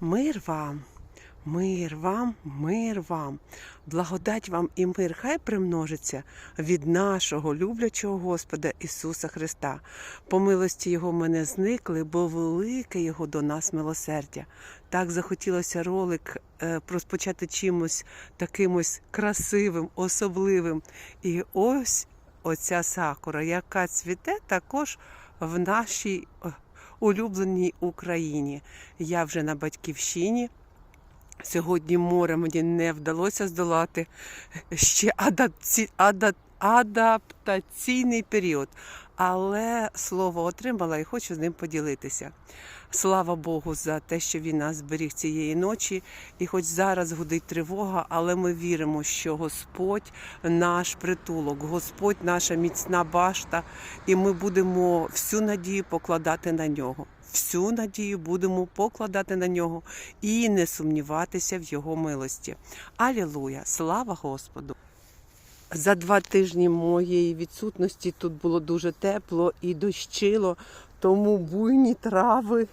Мир вам, мир вам, мир вам, благодать вам і мир хай примножиться від нашого люблячого Господа Ісуса Христа. По милості Його ми не зникли, бо велике Його до нас милосердя. Так захотілося ролик е, розпочати чимось таким ось красивим, особливим. І ось оця сакура, яка цвіте також в нашій улюбленій Україні. Я вже на батьківщині. Сьогодні море мені не вдалося здолати ще адапці... адап... адаптаційний період. Але слово отримала і хочу з ним поділитися. Слава Богу за те, що він нас зберіг цієї ночі. І хоч зараз гудить тривога, але ми віримо, що Господь наш притулок, Господь наша міцна башта, і ми будемо всю надію покладати на нього. Всю надію будемо покладати на нього і не сумніватися в його милості. Алілуя! Слава Господу! За два тижні моєї відсутності тут було дуже тепло і дощило, тому буйні трави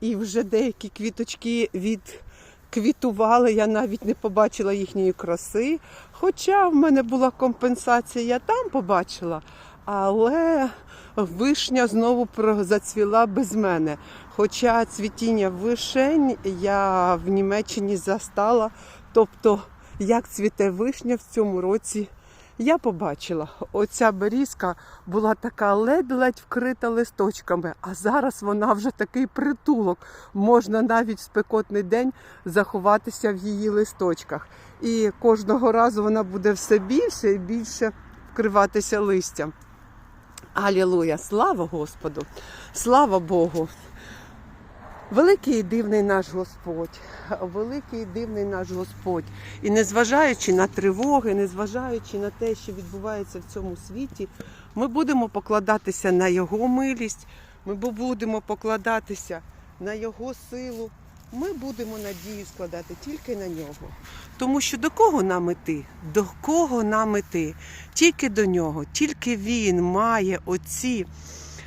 і вже деякі квіточки відквітували. Я навіть не побачила їхньої краси. Хоча в мене була компенсація, я там побачила, але вишня знову зацвіла без мене. Хоча цвітіння вишень я в Німеччині застала. Тобто, як цвіте вишня в цьому році, я побачила. Оця берізка була така ледь-ледь вкрита листочками, а зараз вона вже такий притулок. Можна навіть в спекотний день заховатися в її листочках. І кожного разу вона буде все більше і більше вкриватися листям. Алілуя! Слава Господу! Слава Богу! Великий і дивний наш Господь, великий і дивний наш Господь. І незважаючи на тривоги, незважаючи на те, що відбувається в цьому світі, ми будемо покладатися на Його милість, ми будемо покладатися на Його силу. Ми будемо надію складати тільки на нього. Тому що до кого нам іти? До кого нам іти? Тільки до нього, тільки він має оці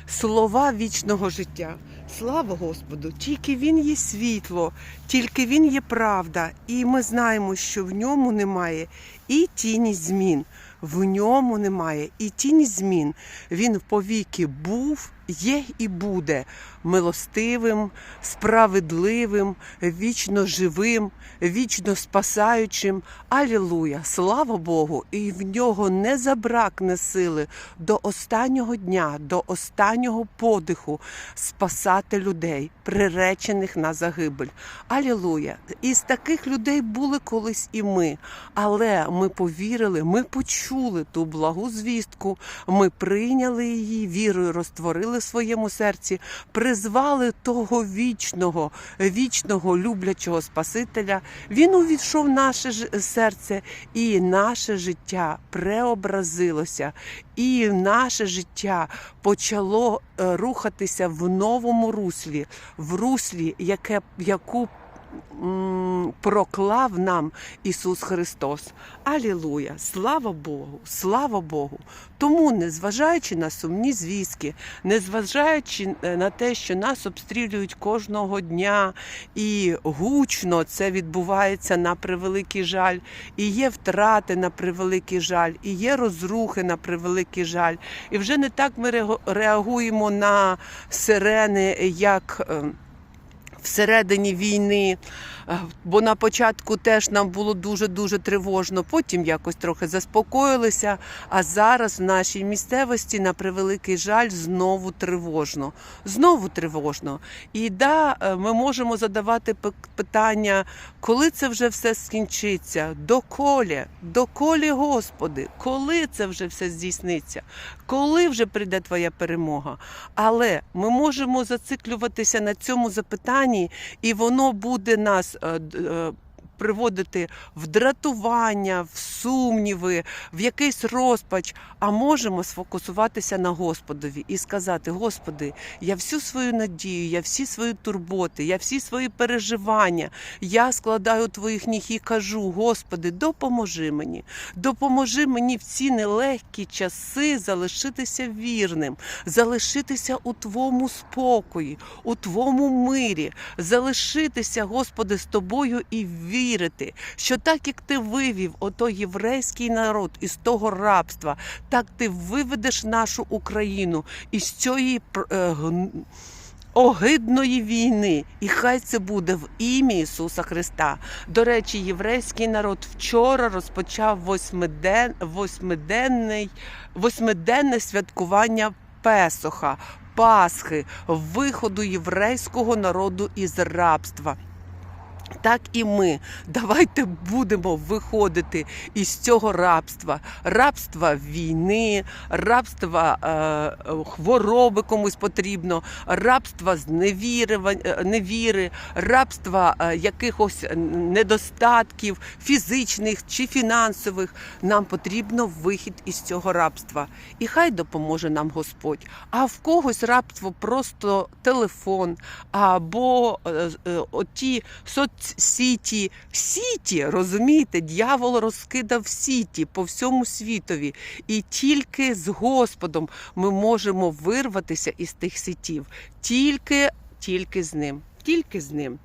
слова вічного життя. Слава Господу! Тільки Він є світло, тільки Він є правда, і ми знаємо, що в ньому немає і тіні змін. В ньому немає і тіні змін. Він повіки був, є і буде милостивим, справедливим, вічно живим, вічно спасаючим. Алілуя! Слава Богу! І в нього не забракне сили до останнього дня, до останнього подиху спасати людей, приречених на загибель. Алілуя! Із таких людей були колись і ми, але ми повірили, ми почули ту благу звістку, ми прийняли її вірою, розтворили в своєму серці, призвали того вічного, вічного люблячого Спасителя. Він увійшов в наше серце, і наше життя преобразилося, і наше життя почало е, рухатися в новому руслі, в руслі, яке яку проклав нам Ісус Христос. Алілуя! Слава Богу! Слава Богу! Тому, незважаючи на сумні звістки, незважаючи е, на те, що нас обстрілюють кожного дня, і гучно це відбувається на превеликий жаль, і є втрати на превеликий жаль, і є розрухи на превеликий жаль. І вже не так ми реагуємо на сирени, як. Всередині війни, Е, бо на початку теж нам було дуже дуже тривожно. Потім якось трохи заспокоїлися. А зараз в нашій місцевості, на превеликий жаль, знову тривожно. Знову тривожно. І да, е, ми можемо задавати питання, коли це вже все скінчиться, доколі, доколі, Господи, коли це вже все здійсниться, коли вже прийде Твоя перемога. Але ми можемо зациклюватися на цьому запитанні, і воно буде нас е, е, приводити в дратування, в сумніви, в якийсь розпач, а можемо сфокусуватися на Господові і сказати: Господи, я всю свою надію, я всі свої турботи, я всі свої переживання, я складаю твоїх ніг і кажу: Господи, допоможи мені, допоможи мені в ці нелегкі часи залишитися вірним, залишитися у Твому спокої, у Твому мирі, залишитися, Господи, з тобою і вірити, що так як ти вивів ото єврейський народ із того рабства, так ти виведеш нашу Україну із цієї е, огидної війни, і хай це буде в ім'я Ісуса Христа. До речі, єврейський народ вчора розпочав восьмиден, восьмиденний, восьмиденне святкування Песоха, Пасхи, виходу єврейського народу із рабства. Так і ми давайте будемо виходити із цього рабства, рабства війни, рабства е, хвороби комусь потрібно, рабства зневірива- е, рабства е, якихось недостатків фізичних чи фінансових. Нам потрібно вихід із цього рабства. І хай допоможе нам Господь. А в когось рабство просто телефон або е, е, оті соцсіті, сіті, розумієте, дьявол розкидав сіті по всьому світові. І тільки з Господом ми можемо вирватися із тих сітів. Тільки, тільки з ним. Тільки з ним.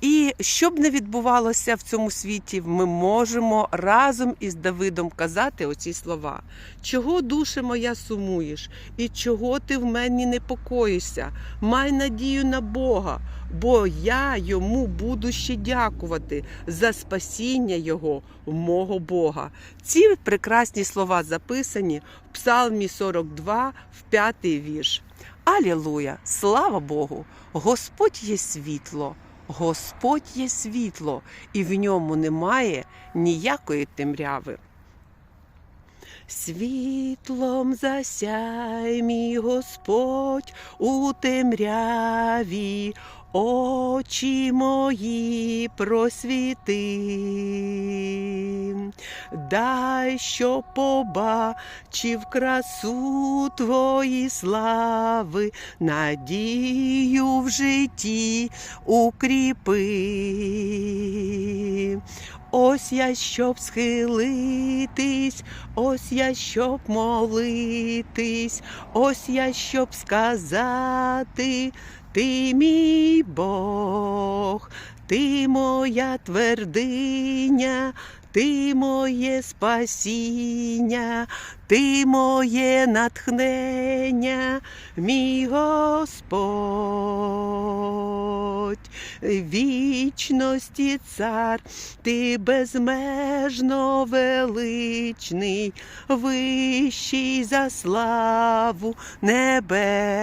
І що б не відбувалося в цьому світі, ми можемо разом із Давидом казати оці слова. Чого, душе моя, сумуєш, і чого ти в мені непокоїшся? Май надію на Бога, бо я йому буду ще дякувати за спасіння Його, мого Бога. Ці прекрасні слова записані в Псалмі 42, в п'ятий вірш. Алілуя! Слава Богу! Господь є світло. Господь є світло, і в ньому немає ніякої темряви. Світлом засяй мій Господь у темряві, очі мої просвіти. Дай, щоб побачив красу твої слави, надію в житті укріпи. Ось я щоб схилитись, ось я щоб молитись, ось я щоб сказати, ти мій Бог, ти моя твердиня, ти моє спасіння, ти моє натхнення, мій Господь, вічності цар, ти безмежно величний, вищий за славу небес.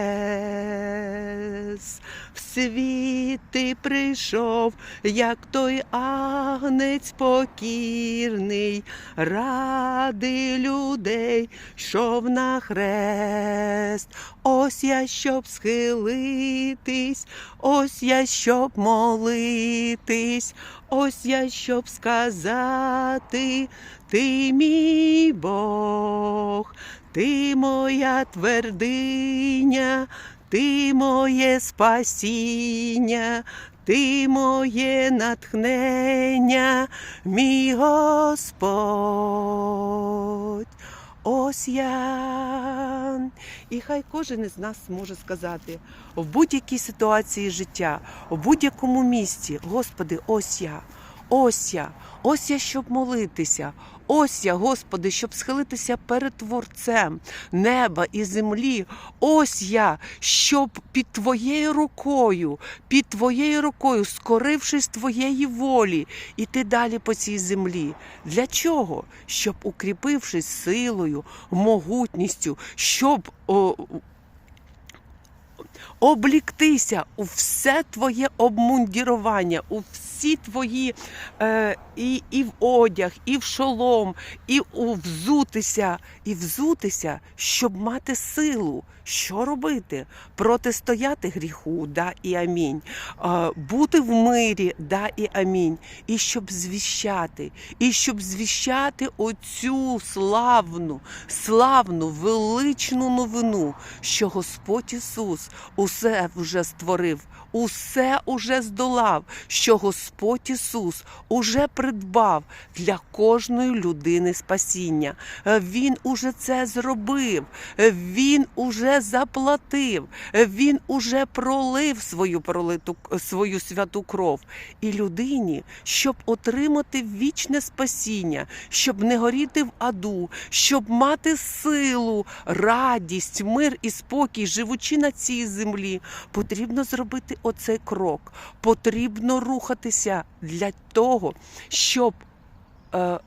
В світ ти прийшов, як той агнець покірний, ради людей, йшов на хрест. Ось я щоб схилитись, ось я щоб молитись, ось я щоб сказати, ти мій Бог, ти моя твердиня, ти моє спасіння, ти моє натхнення, мій Господь. Ось я. І хай кожен із нас може сказати в будь-якій ситуації життя, в будь-якому місці, Господи, ось я, ось я, ось я, щоб молитися. Ось я, Господи, щоб схилитися перед Творцем неба і землі. Ось я, щоб під Твоєю рукою, під Твоєю рукою, скорившись Твоєї волі, іти далі по цій землі. Для чого? Щоб укріпившись силою, могутністю, щоб о, обліктися у все твоє обмундірування, у всі твої е, і, і в одяг, і в шолом, і у взутися, і взутися, щоб мати силу. Що робити? Протистояти гріху, да і амінь. Е, бути в мирі, да і амінь. І щоб звіщати, і щоб звіщати оцю славну, славну, величну новину, що Господь Ісус усе вже створив, усе уже здолав, що Господь Ісус уже придбав для кожної людини спасіння. Він уже це зробив, Він уже заплатив, Він уже пролив свою пролиту свою святу кров. І людині, щоб отримати вічне спасіння, щоб не горіти в аду, щоб мати силу, радість, мир і спокій, живучи на цій землі, потрібно зробити оцей крок. Потрібно рухатися для того, щоб. Е,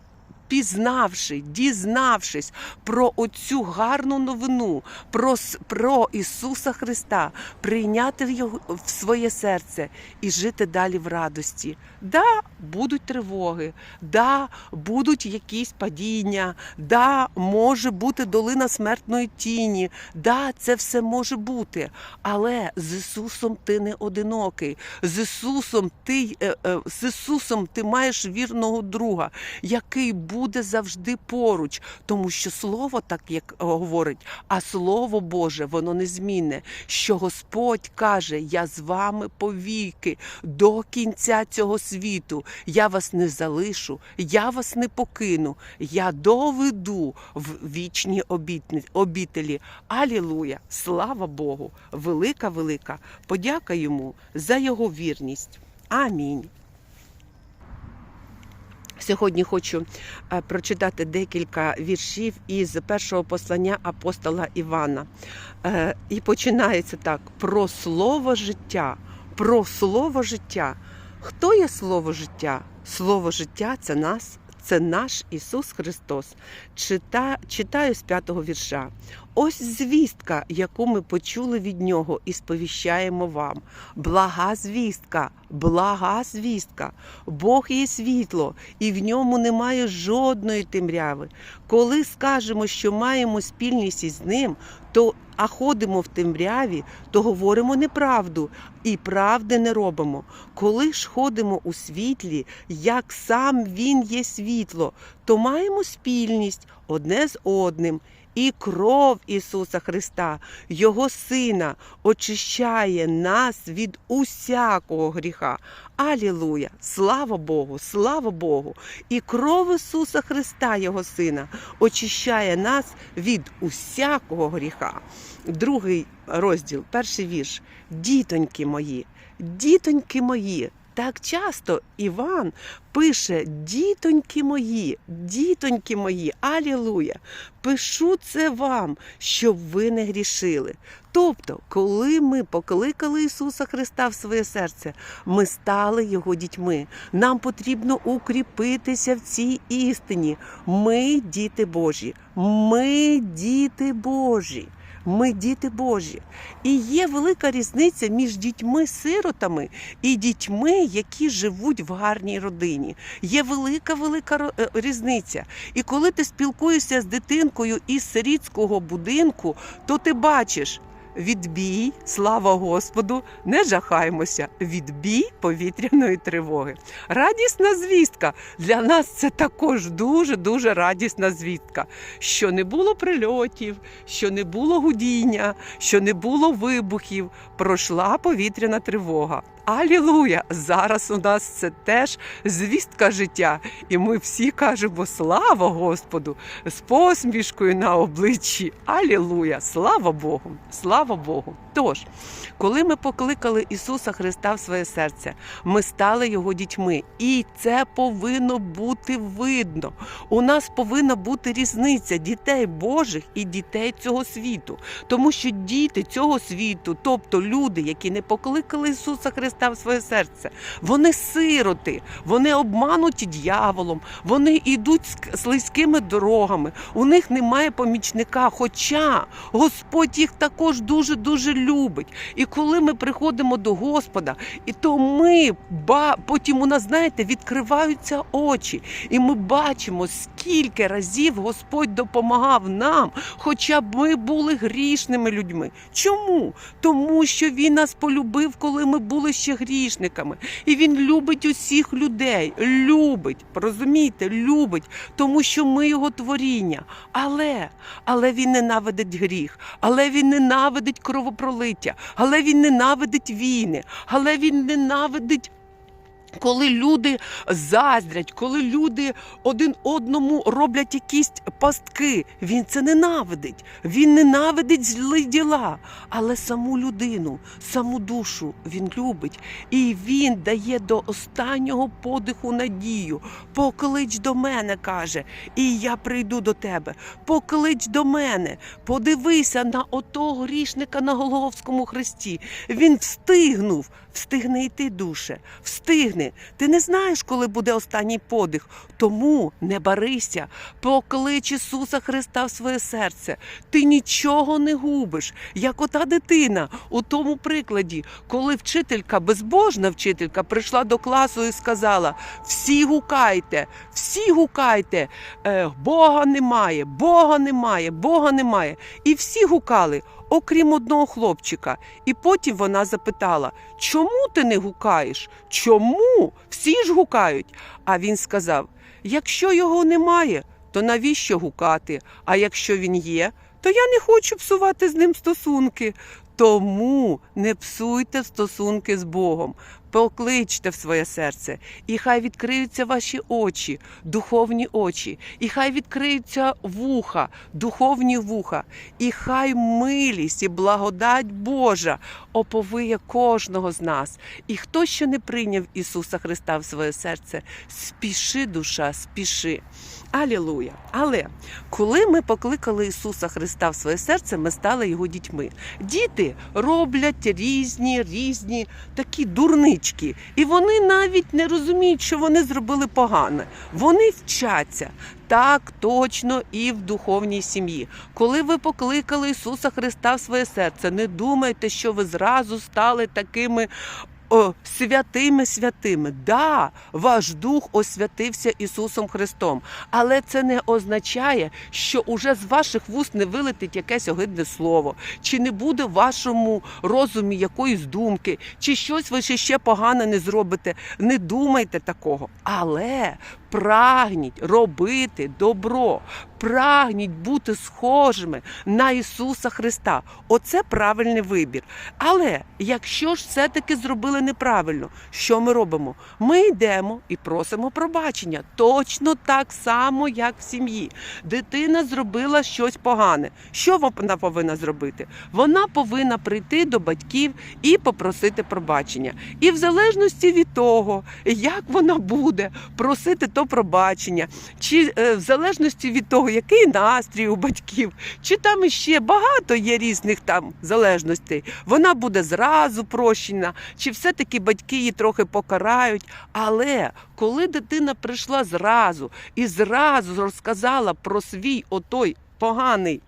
Пізнавши, дізнавшись про оцю гарну новину, про, про Ісуса Христа, прийняти його в своє серце і жити далі в радості. Да, будуть тривоги, да, будуть якісь падіння, да, може бути долина смертної тіні, да, це все може бути. Але з Ісусом ти не одинокий. З Ісусом ти, е, е, з Ісусом ти маєш вірного друга, який буде завжди поруч, тому що слово, так як е, говорить, а слово Боже, воно незмінне. Що Господь каже: Я з вами повіки до кінця цього світу. Я вас не залишу, я вас не покину. Я доведу в вічні обітелі. Алілуя! Слава Богу! Велика, велика подяка йому за його вірність. Амінь. Сьогодні хочу е, прочитати декілька віршів із першого послання апостола Івана. Е, І починається так: про слово життя. Про слово життя. Хто є слово життя? Слово життя це нас, це наш Ісус Христос. Чита, читаю з п'ятого вірша. Ось звістка, яку ми почули від нього і сповіщаємо вам. Блага звістка, блага звістка. Бог є світло, і в ньому немає жодної темряви. Коли скажемо, що маємо спільність із ним, то а ходимо в темряві, то говоримо неправду і правди не робимо. Коли ж ходимо у світлі, як сам він є світло, то маємо спільність одне з одним. І кров Ісуса Христа, Його Сина, очищає нас від усякого гріха. Алілуя! Слава Богу! Слава Богу! І кров Ісуса Христа, Його Сина, очищає нас від усякого гріха. Другий розділ, перший вірш. Дітоньки мої, дітоньки мої. Так часто Іван пише дітоньки мої, дітоньки мої, алілуя. Пишу це вам, щоб ви не грішили. Тобто, коли ми покликали Ісуса Христа в своє серце, ми стали Його дітьми. Нам потрібно укріпитися в цій істині. Ми діти Божі, ми діти Божі. Ми діти Божі. І є велика різниця між дітьми-сиротами і дітьми, які живуть в гарній родині. Є велика, велика е, різниця. І коли ти спілкуєшся з дитинкою із сирітського будинку, то ти бачиш. Відбій, слава Господу, не жахаймося. Відбій повітряної тривоги. Радісна звістка. Для нас це також дуже дуже радісна звістка. Що не було прильотів, що не було гудіння, що не було вибухів. Пройшла повітряна тривога. Алілуя! Зараз у нас це теж звістка життя. І ми всі кажемо слава Господу з посмішкою на обличчі. Алілуя! Слава Богу! Слава Богу! Тож, коли ми покликали Ісуса Христа в своє серце, ми стали Його дітьми, і це повинно бути видно. У нас повинна бути різниця дітей Божих і дітей цього світу. Тому що діти цього світу, тобто люди, які не покликали Ісуса Христа Христа в своє серце. Вони сироти, вони обмануті дьяволом, вони йдуть слизькими дорогами, у них немає помічника. Хоча Господь їх також дуже дуже любить. І коли ми приходимо до Господа, і то ми ба потім у нас, знаєте, відкриваються очі, і ми бачимо, скільки разів Господь допомагав нам, хоча б ми були грішними людьми. Чому? Тому що Він нас полюбив, коли ми були ще грішниками. І Він любить усіх людей. Любить, розумієте, любить, тому що ми його творіння. Але, але він ненавидить гріх, але він ненавидить кровопролиття, але він ненавидить війни, але він ненавидить. Коли люди заздрять, коли люди один одному роблять якісь пастки, він це ненавидить. Він ненавидить злі діла, але саму людину, саму душу він любить. І він дає до останнього подиху надію. Поклич до мене, каже, і я прийду до тебе. Поклич до мене, подивися на отого грішника на Голговському хресті. Він встигнув, встигне йти, душе, встигне. Ти не знаєш, коли буде останній подих. Тому не барися, поклич Ісуса Христа в своє серце. Ти нічого не губиш, як ота дитина у тому прикладі, коли вчителька, безбожна вчителька, прийшла до класу і сказала: всі гукайте, всі гукайте, е, Бога немає, Бога немає, Бога немає. І всі гукали, окрім одного хлопчика. І потім вона запитала: чому ти не гукаєш? Чому? Всі ж гукають. А він сказав: якщо його немає, то навіщо гукати? А якщо він є, то я не хочу псувати з ним стосунки. Тому не псуйте стосунки з Богом. Покличте в своє серце, і хай відкриються ваші очі, духовні очі, і хай відкриються вуха, духовні вуха, і хай милість і благодать Божа оповиє кожного з нас. І хто ще не прийняв Ісуса Христа в своє серце, спіши, душа, спіши. Алілуя! Але коли ми покликали Ісуса Христа в своє серце, ми стали його дітьми. Діти роблять різні, різні такі дурнички, і вони навіть не розуміють, що вони зробили погане. Вони вчаться. Так точно і в духовній сім'ї. Коли ви покликали Ісуса Христа в своє серце, не думайте, що ви зразу стали такими о, святими святими. Да, ваш дух освятився Ісусом Христом, але це не означає, що уже з ваших вуст не вилетить якесь огидне слово, чи не буде в вашому розумі якоїсь думки, чи щось ви ще, погане не зробите. Не думайте такого. Але прагніть робити добро, прагніть бути схожими на Ісуса Христа. Оце правильний вибір. Але якщо ж все-таки зробили неправильно, що ми робимо? Ми йдемо і просимо пробачення. Точно так само, як в сім'ї. Дитина зробила щось погане. Що вона повинна зробити? Вона повинна прийти до батьків і попросити пробачення. І в залежності від того, як вона буде просити пробачення, чи е, в залежності від того, який настрій у батьків, чи там іще багато є різних там залежностей, вона буде зразу прощена, чи все-таки батьки її трохи покарають. Але коли дитина прийшла зразу і зразу розказала про свій отой поганий.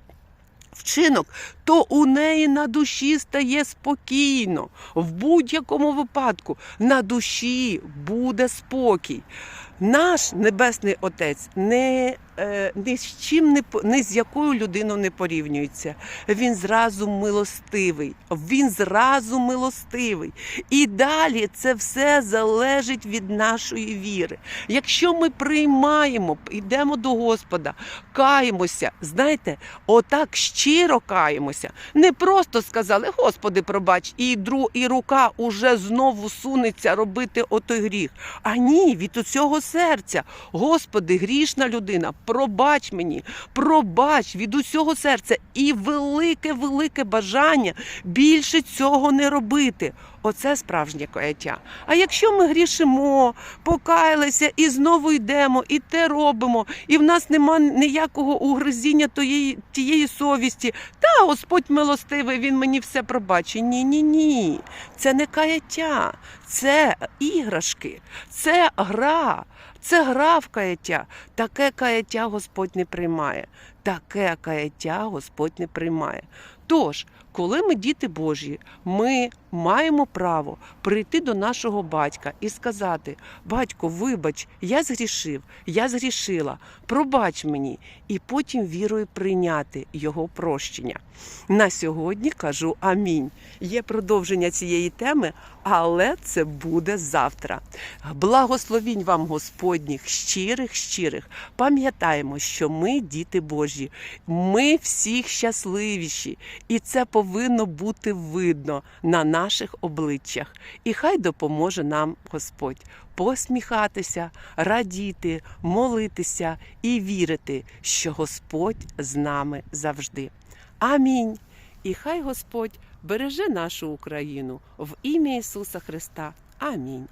Вчинок, то у неї на душі стає спокійно. В будь-якому випадку на душі буде спокій. Наш Небесний Отець не, ні з чим не ні з якою людиною не порівнюється. Він зразу милостивий. Він зразу милостивий. І далі це все залежить від нашої віри. Якщо ми приймаємо, йдемо до Господа, каємося, знаєте, отак щиро каємося. Не просто сказали, Господи, пробач, і дру, і рука уже знову сунеться робити отой гріх. А ні, від усього серця. Господи, грішна людина, пробач мені, пробач від усього серця і велике, велике бажання більше цього не робити. Оце справжнє каяття. А якщо ми грішимо, покаялися і знову йдемо, і те робимо, і в нас нема ніякого угризіння тієї, тієї совісті, та Господь милостивий, він мені все пробачить. Ні, ні, ні. Це не каяття, це іграшки, це гра, це гра в каяття. Таке каяття Господь не приймає. Таке каяття Господь не приймає. Тож, коли ми діти Божі, ми маємо право прийти до нашого батька і сказати: Батько, вибач, я згрішив, я згрішила, пробач мені, і потім вірою прийняти його прощення. На сьогодні кажу амінь. Є продовження цієї теми, але це буде завтра. Благословінь вам Господніх, щирих, щирих. Пам'ятаємо, що ми діти Божі, ми всіх щасливіші, і це повинно бути видно на наших обличчях. І хай допоможе нам Господь посміхатися, радіти, молитися і вірити, що Господь з нами завжди. Амінь. І хай Господь береже нашу Україну в ім'я Ісуса Христа. Амінь.